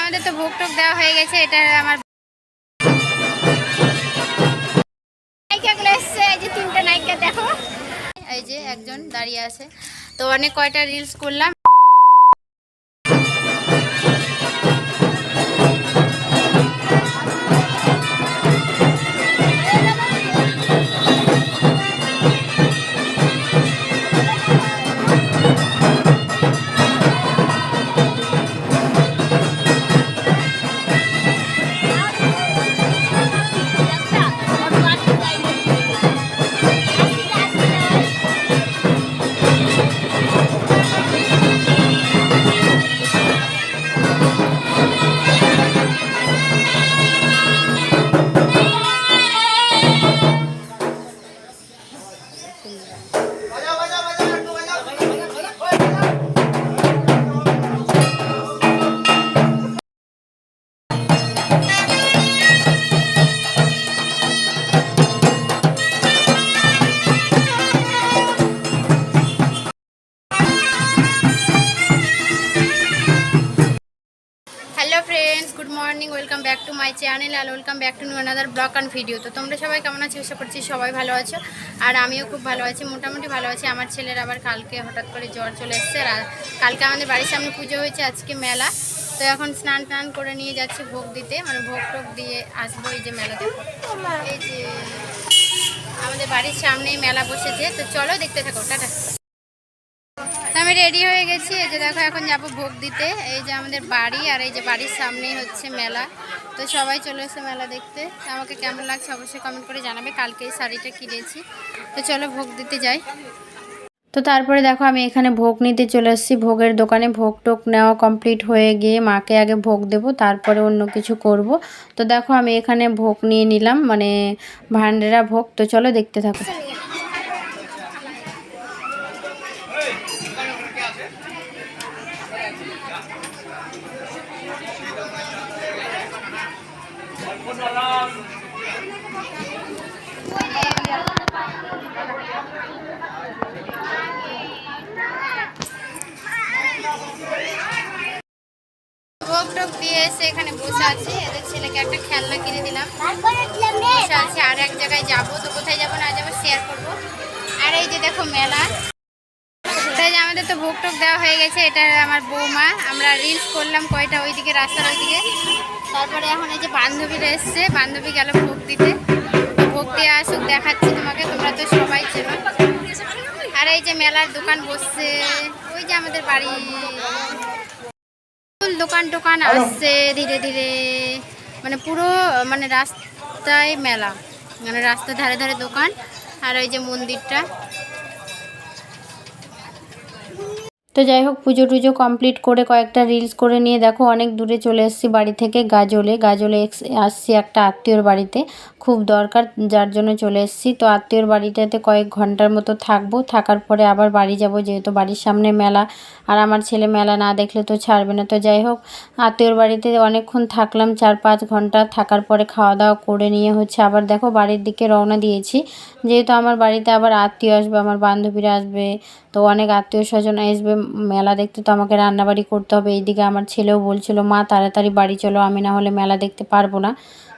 আমাদের তো দেওয়া হয়ে গেছে, এটা আমার এই যে নায়িকা দেখো। এই যে একজন দাঁড়িয়ে আছে। তো অনেক কয়টা রিলস করলাম। My channel R welcome back to new another blog and video. তো তোমরা সবাই কেমন আছো? আশা করছি সবাই ভালো আছো। আর আমিও খুব ভালো আছি, মোটামুটি ভালো আছি। আমার ছেলের আবার কালকে হঠাৎ করে জ্বর চলে এসছে আর কালকে আমাদের বাড়ির সামনে পুজো হয়েছে, আজকে মেলা। তো এখন স্নান টান করে নিয়ে যাচ্ছি ভোগ দিতে। মানে ভোগ টোক দিয়ে আসব এই যে মেলা দেখো এই যে আমাদের বাড়ির সামনেই মেলা বসেছে। তো চলো দেখতে থাকো, টাটা। তো আমি রেডি হয়ে গেছি। এই যে দেখো, এখন যাব ভোগ দিতে। এই যে আমাদের বাড়ি আর এই যে বাড়ির সামনেই হচ্ছে মেলা। তো সবাই চলে এসে মেলা দেখতে। তো আমাকে কেমন লাগছে অবশ্যই কমেন্ট করে জানাবে। কালকে এই শাড়িটা কিনেছি। তো চলো ভোগ দিতে যাই। তো তারপরে দেখো, আমি এখানে ভোগ নিতে চলে এসেছি। ভোগের দোকানে ভোগ টোক নেওয়া কমপ্লিট হয়ে গিয়ে মাকে আগে ভোগ দেব, তারপরে অন্য কিছু করব। তো দেখো, আমি এখানে ভোগ নিয়ে নিলাম মানে ভান্ডেরা ভোগ। তো চলো দেখতে থাকো। টোক দিয়ে এসে এখানে বসে আছি। এদের ছেলেকে একটা খেলনা কিনে দিলাম। আর এক জায়গায় যাব তো, কোথায় যাব না যাব শেয়ার করব। আর এই যে দেখো মেলা। তাই আমাদের তো ভোগ টোক দেওয়া হয়ে গেছে, এটা আমার বৌমা। আমরা রিলস করলাম কয়টা, ওইদিকে, রাস্তার ওইদিকে। তারপরে এখন এই যে বান্ধবীরা এসছে বান্ধবী গেল ভোগ দিতে। ভোগ দিয়ে আসুক দেখাচ্ছি তোমাকে তোমরা তো সবাই চেনো। আর এই যে মেলার দোকান বসছে ওই যে আমাদের বাড়ি। দোকান টোকান আসছে ধীরে ধীরে। মানে পুরো মানে রাস্তায় মেলা মানে রাস্তার ধারে ধারে দোকান। আর ওই যে মন্দিরটা। তো যাই হোক, পুজো টুজো কমপ্লিট করে কয়েকটা রিলস করে নিয়ে দেখো, অনেক দূরে চলে এসেছি বাড়ি থেকে গাজলে। গাজলে আসছি একটা আত্মীয়র বাড়িতে। খুব দরকার, যার জন্য চলে এসেছি। তো আত্মীয়র বাড়িটাতে কয়েক ঘণ্টার মতো থাকব। থাকার পরে আবার বাড়ি যাব, যেহেতু বাড়ির সামনে মেলা। আর আমার ছেলে মেলা না দেখলে তো ছাড়বে না। তো যাই হোক, আত্মীয়র বাড়িতে অনেকক্ষণ থাকলাম, চার পাঁচ ঘণ্টা। থাকার পরে খাওয়া দাওয়া করে নিয়ে হচ্ছে আবার দেখো, বাড়ির দিকে রওনা দিয়েছি। যেহেতু আমার বাড়িতে আবার আত্মীয় আসবে, আমার বান্ধবীরা আসবে, তো অনেক আত্মীয় স্বজন আসবে। মেলা দেখতে তো আমাকে রান্নাবাড়ি করতে হবে। এইদিকে আমার ছেলেও বলছিল, মা, তাড়াতাড়ি বাড়ি চলো, আমি না হলে মেলা দেখতে পারব না।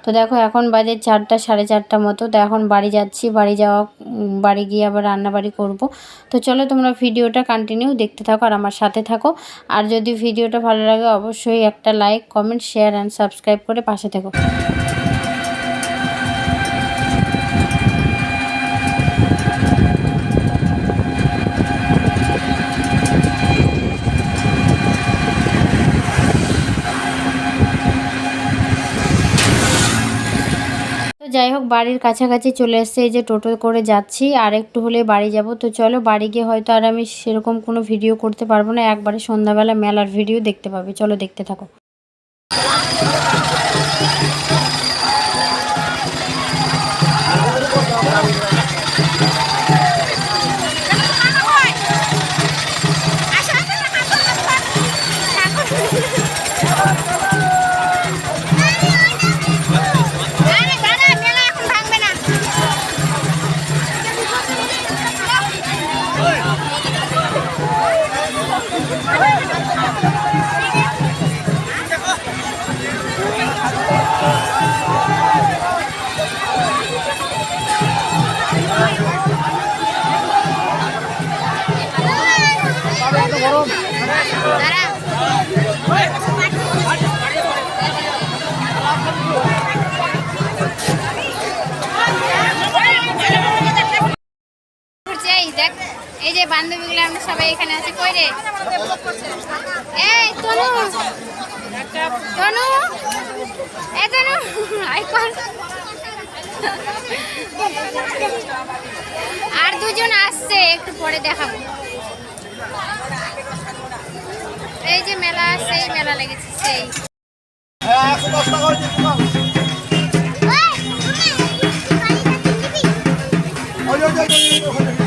তো দেখো, এখন বাজে চারটা, সাড়ে চারটা মতো। তো এখন বাড়ি যাচ্ছি, বাড়ি যাওয়া বাড়ি গিয়ে আবার রান্নাবাড়ি করব। তো চলো, তোমরা ভিডিওটা কন্টিনিউ দেখতে থাকো আর আমার সাথে থাকো। আর যদি ভিডিওটা ভালো লাগে, অবশ্যই একটা like comment share and subscribe করে পাশে থেকো। যাই হোক, বাড়ির কাছাকাছি চলে এসছে। এই যে টোটো করে যাচ্ছি আর একটু হলে বাড়ি যাব। তো চলো, বাড়ি গিয়ে হয়তো আর আমি সেরকম কোনো ভিডিও করতে পারব না। একবারে সন্ধ্যাবেলা মেলার ভিডিও দেখতে পাবে। চলো, দেখতে থাকো। দেখ এই যে বান্ধবীগুলো আমরা সবাই এখানে আছি কই রে এই তনু তনু এ তনু আই, কর। আর দুজন আসছে, একটু পরে দেখাবো। এই যে মেলা সেই মেলা লেগেছে সেই না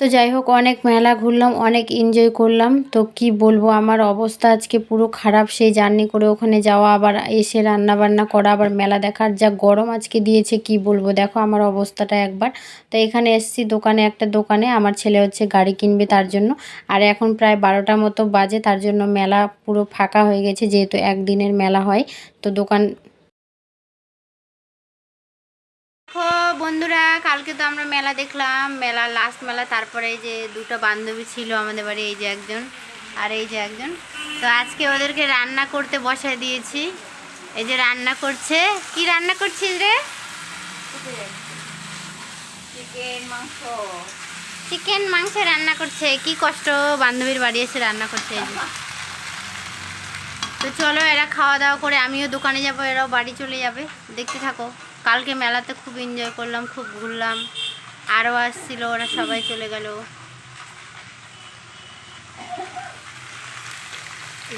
তো যাই হোক, অনেক মেলা ঘুরলাম, অনেক এনজয় করলাম। তো কি বলব, আমার অবস্থা আজকে পুরো খারাপ। সেই জার্নি করে ওখানে যাওয়া, আবার এসে রান্না বান্না করা, আবার মেলা দেখার যা গরম আজকে দিয়েছে, কি বলব? দেখো আমার অবস্থাটা একবার। তো এখানে এসছি দোকানে, একটা দোকানে। আমার ছেলে হচ্ছে গাড়ি কিনবে তার জন্য। আর এখন প্রায় বারোটা মতো বাজে, তার জন্য মেলা পুরো ফাঁকা হয়ে গেছে, যেহেতু একদিনের মেলা হয়। তো দোকান দেখো বন্ধুরা কালকে তো আমরা মেলা দেখলাম। মেলা লাস্ট মেলা তারপরে এই যে দুটো বান্ধবী ছিল আমাদের বাড়ি এই যে একজন আর এই যে একজন। তো আজকে ওদেরকে রান্না করতে বসায় দিয়েছি। এই যে রান্না করছে। কি রান্না করছিস রে? চিকেন মাংস রান্না করছে। কি কষ্ট বান্ধবীর বাড়ি এসে রান্না করছে এই যে। তো চলো এরা খাওয়া দাওয়া করে আমিও দোকানে যাব এরাও বাড়ি চলে যাবে। দেখতে থাকো। কালকে মেলাতে খুব এনজয় করলাম, খুব ঘুরলাম। আরও আসছিল, ওরা সবাই চলে গেল।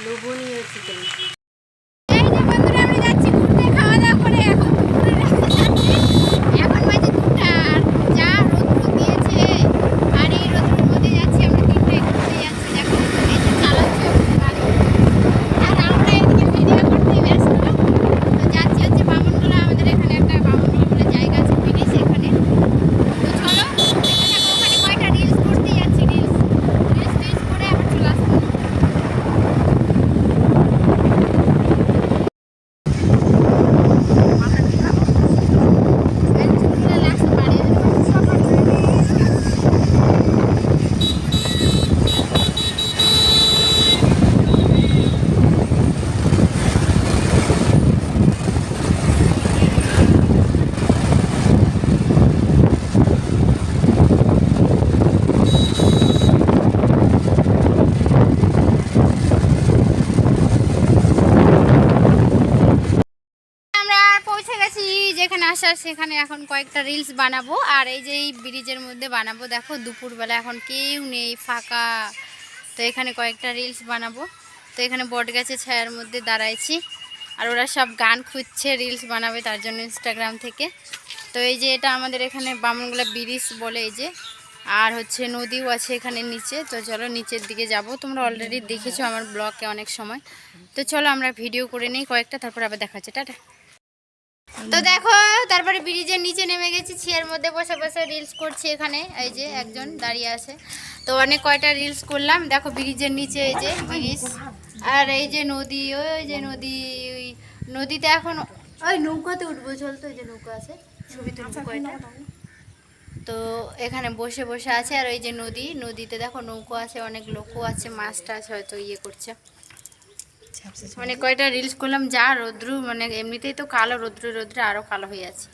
লোভনীয় চিকেন এখন বাজে দুটা আর যা রোদ দিয়েছে আর এই রোদের মধ্যে যাচ্ছি আমরা তিনটায় ঘুরতে যাচ্ছি দেখো এই যে চালাচ্ছে আমাদের গাড়ি আর আমরা এদিকে ভিডিও করতে ব্যস্ত তো যাচ্ছি হচ্ছে বামনগোলা আমাদের এখানে একটা বামনগোলা বলে জায়গা আছে ব্রিজ এখানে তো চলো দেখতে থাকো ওখানে কয়টা রিলস করতে যাচ্ছি রিলস রিলস টিলস করে আবার চলে আসব আমরা পৌঁছে গেছি যেখানে আসার সেখানে এখন কয়েকটা রিলস বানাবো। আর এই যে এই ব্রিজের মধ্যে বানাবো, দেখো দুপুরবেলা এখন কেউ নেই, ফাঁকা। তো এখানে কয়েকটা রিলস বানাবো। তো এখানে বট গাছের ছায়ার মধ্যে দাঁড়াইছি। আর ওরা সব গান খুঁজছে রিলস বানাবে তার জন্য ইনস্টাগ্রাম থেকে। তো এই যে এটা আমাদের এখানে বামনগুলা ব্রিজ বলে এই যে। আর হচ্ছে নদীও আছে এখানে নিচে। তো চলো নিচের দিকে যাব। তোমরা অলরেডি দেখেছ আমার ব্লগে অনেক সময়। তো চলো আমরা ভিডিও করে নিই কয়েকটা, তারপর আবার দেখা হচ্ছে। টাটা। তো দেখো তারপরে ব্রিজের নিচে নেমে গেছি ছিয়ার মধ্যে বসে বসে রিলস করছি এখানে। এই যে একজন দাঁড়িয়ে আছে। তো অনেক কয়টা রিলস করলাম। দেখো ব্রিজের নিচে এই যে ব্রিজ। আর এই যে নদী ওই যে নদী ওই নদীতে এখন ওই নৌকাতে উঠবো চল তো ওই যে নৌকা আছে ছবি তুলবো কয়টা। তো এখানে বসে বসে আছে আর ওই যে নদী নদীতে দেখো নৌকো আছে অনেক লোকও আছে মাছ টাছ হয়তো ইয়ে করছে। মানে কয়টা রিলস করলাম? যা রৌদ্রু মানে এমনিতেই তো কালো রোদ্রু, রৌদ্রে আরও কালো হয়ে আছে।